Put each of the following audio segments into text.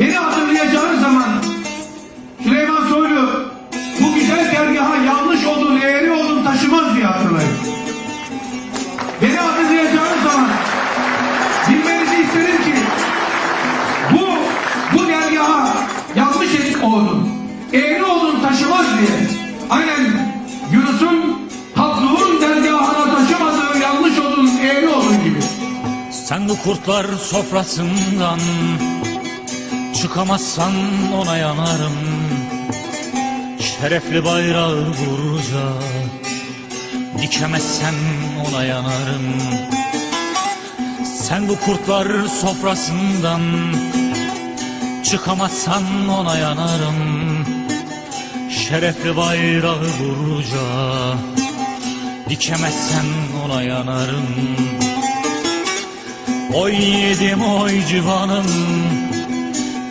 Beni hatırlayacağınız zaman Süleyman Soylu bu güzel dergaha yanlış olduğunu, eğri olduğunu taşımaz diye hatırlayın. Beni hatırlayacağınız zaman bilmenizi isterim ki bu bu dergaha yanlış edik olduğunu, eğri olduğunu taşımaz diye. Aynen Yunus'un Habluğun dergahına taşımadığı yanlış olduğunun eğri olduğu gibi. Sen bu kurtlar sofrasından Çıkamazsan ona yanarım. Şerefli bayrağı vurca Dikemezsen ona yanarım. Sen bu kurtlar sofrasından Çıkamazsan ona yanarım. Şerefli bayrağı vurca Dikemezsen ona yanarım. Oy yedim oy civanım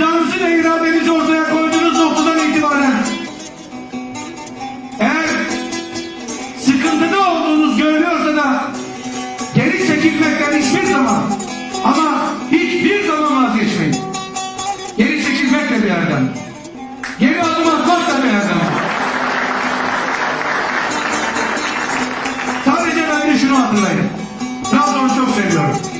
İddianızı ve iradenizi ortaya koyduğunuz noktadan itibaren eğer sıkıntıda olduğunuz görülüyorsa da geri çekilmekten hiçbir zaman ama hiçbir zaman vazgeçmeyin. Geri çekilmek de bir yerden. Geri adım atmak da bir yerden. Sadece ben de şunu hatırlayın. Trabzon'u çok seviyorum.